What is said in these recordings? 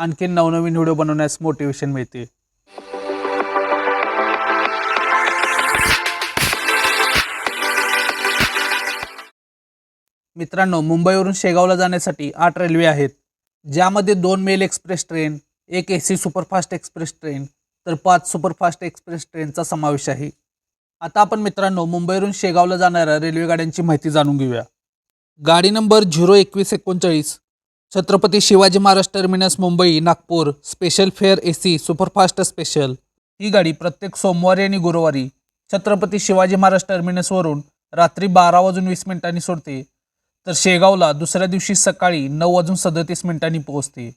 आणखीन नवनवीन व्हिडिओ बनवण्यास मोटिवेशन मिळते मित्रांनो मुंबईवरून शेगावला जाण्यासाठी आठ रेल्वे आहेत. ज्यामध्ये दोन मेल एक्सप्रेस ट्रेन एक A C superfast express train तर पाच सुपरफास्ट एक्सप्रेस ट्रेनचा समावेश आहे. आता आपण मित्रांनो मुंबईवरून शेगावला जाणाऱ्या रेल्वे गाड्यांची माहिती जाणून घेऊया. गाडी नंबर झिरो एकवीस एकोणचाळीस Chhatrapati Shivaji Maharaj terminus Mumbai Nagpur special fare A C superfast special ही गाडी प्रत्येक सोमवारी आणि गुरुवारी छत्रपती शिवाजी महाराज टर्मिनसवरून रात्री बारा वाजून वीस मिनिटांनी सोडते. तर शेगावला दुसऱ्या दिवशी सकाळी नऊ वाजून सदतीस मिनिटांनी पोहोचते.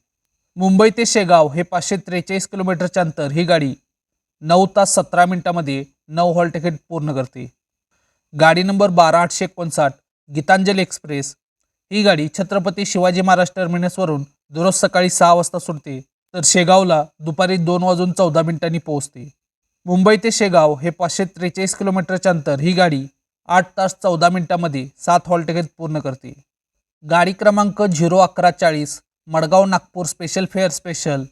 मुंबई ते शेगाव हे पाचशे त्रेचाळीस किलोमीटरचे अंतर ही गाडी नऊ तास सतरा मिनिटामध्ये नऊ हॉल तिकीट पूर्ण करते. गाडी नंबर बारा आठशे एकोणसाठ गीतांजली एक्सप्रेस ही गाडी छत्रपती शिवाजी महाराज टर्मिनसवरून दररोज सकाळी सहा वाजता सुटते तर शेगावला दुपारी दोन वाजून चौदा मिनिटांनी पोहोचते. मुंबई ते शेगाव हे पाचशे त्रेचाळीस किलोमीटरचे अंतर ही गाडी आठ तास चौदा मिनिटांमध्ये सात हॉल पूर्ण करते. गाडी क्रमांक झिरो अकरा चाळीस Madgaon Nagpur special fare special.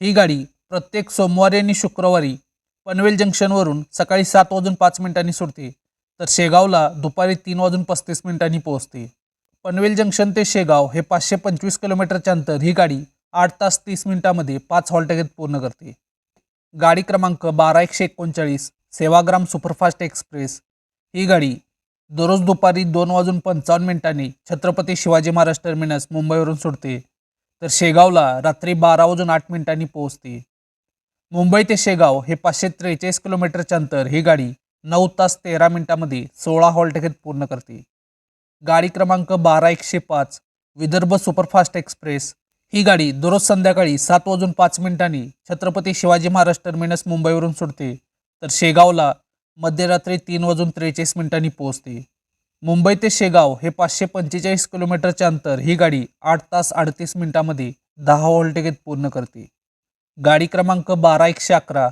ही गाडी प्रत्येक सोमवारी आणि शुक्रवारी पनवेल जंक्शनवरून सकाळी सात वाजून पाच मिनिटांनी सुटते तर शेगावला दुपारी तीन वाजून पस्तीस मिनिटांनी पोहोचते. पनवेल जंक्शन ते शेगाव हे पाचशे पंचवीस किलोमीटरचे अंतर ही गाडी आठ तास तीस मिनिटांमध्ये पाच हॉलटेगेत पूर्ण करते. गाडी क्रमांक बारा एकशे एकोणचाळीस सेवाग्राम सुपरफास्ट एक्सप्रेस. ही गाडी दररोज दुपारी दोन वाजून पंचावन्न मिनिटांनी छत्रपती शिवाजी महाराज टर्मिनस मुंबईवरून सुटते तर शेगावला रात्री बारा वाजून आठ मिनिटांनी पोहोचते. मुंबई ते शेगाव हे पाचशे त्रेचाळीस किलोमीटरचे अंतर ही गाडी नऊ तास तेरा मिनिटांमध्ये सोळा हॉल पूर्ण करते. गाडी क्रमांक बारा एकशे पाच विदर्भ सुपरफास्ट एक्सप्रेस. ही गाडी दररोज संध्याकाळी सात वाजून पाच मिनिटांनी छत्रपती शिवाजी महाराज टर्मिनस मुंबईवरून सुटते. तर शेगावला मध्यरात्री तीन वाजून त्रेचाळीस मिनिटांनी पोहोचते. मुंबई ते शेगाव हे पाचशे पंचेचाळीस किलोमीटरचे अंतर ही गाडी आठ तास अडतीस मिनिटांमध्ये दहा हॉल पूर्ण करते. गाडी क्रमांक बारा एकशे अकरा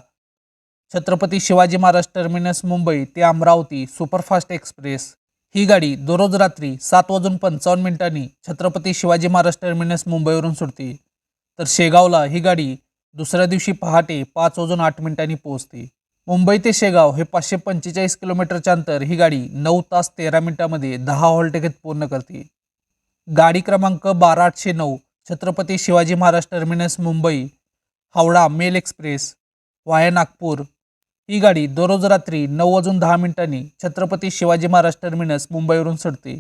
छत्रपती शिवाजी महाराज टर्मिनस मुंबई ते अमरावती सुपरफास्ट एक्सप्रेस. ही गाडी दररोज रात्री सात वाजून पंचावन्न मिनिटांनी छत्रपती शिवाजी महाराज टर्मिनस मुंबईवरून सुटते. तर शेगावला ही गाडी दुसऱ्या दिवशी पहाटे पाच वाजून आठ मिनिटांनी पोहोचते. मुंबई ते शेगाव हे पाचशे पंचेचाळीस किलोमीटरच्या अंतर ही गाडी नऊ तास तेरा मिनिटांमध्ये दहा हॉलटेकेत पूर्ण करते. गाडी क्रमांक बारा आठशे नऊ Chhatrapati Shivaji Maharaj terminus Mumbai Howrah mail express via Nagpur ही गाडी दररोज रात्री नऊ वाजून दहा मिनिटांनी छत्रपती शिवाजी महाराज टर्मिनस मुंबईवरून सुटते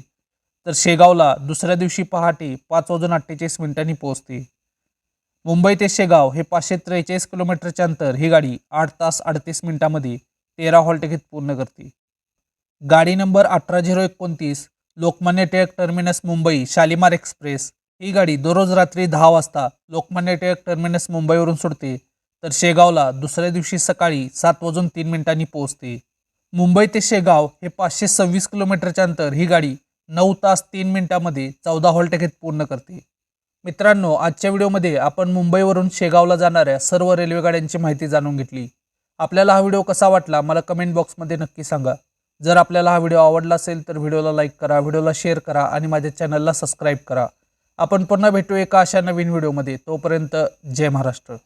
तर शेगावला दुसऱ्या दिवशी पहाटे पाच वाजून अठ्ठेचाळीस मिनिटांनी पोहोचते. मुंबई ते शेगाव हे पाचशे त्रेचाळीस किलोमीटरचे अंतर ही गाडी आठ तास अडतीस मिनिटांमध्ये तेरा हॉल तिकीट पूर्ण करते. गाडी नंबर अठरा झिरो एकोणतीस लोकमान्य टिळक टर्मिनस मुंबई शालिमार एक्सप्रेस ही गाडी दररोज रात्री दहा वाजता लोकमान्य टिळक टर्मिनस मुंबईवरून सुटते. तर शेगावला दुसऱ्या दिवशी सकाळी सात वाजून तीन मिनिटांनी पोहोचते. मुंबई ते शेगाव हे पाचशे सव्वीस किलोमीटरचे अंतर ही गाडी नऊ तास तीन मिनिटांमध्ये चौदा हॉल तिकीट पूर्ण करते. मित्रांनो आजच्या व्हिडिओमध्ये आपण मुंबईवरून शेगावला जाणाऱ्या सर्व रेल्वेगाड्यांची माहिती जाणून घेतली. आपल्याला हा व्हिडिओ कसा वाटला मला कमेंट बॉक्समध्ये नक्की सांगा. जर आपल्याला हा व्हिडिओ आवडला असेल तर व्हिडिओला लाईक करा व्हिडिओला शेअर करा आणि माझ्या चॅनलला सबस्क्राईब करा. आपण पुन्हा भेटू एका अशा नवीन व्हिडिओमध्ये. तोपर्यंत जय महाराष्ट्र.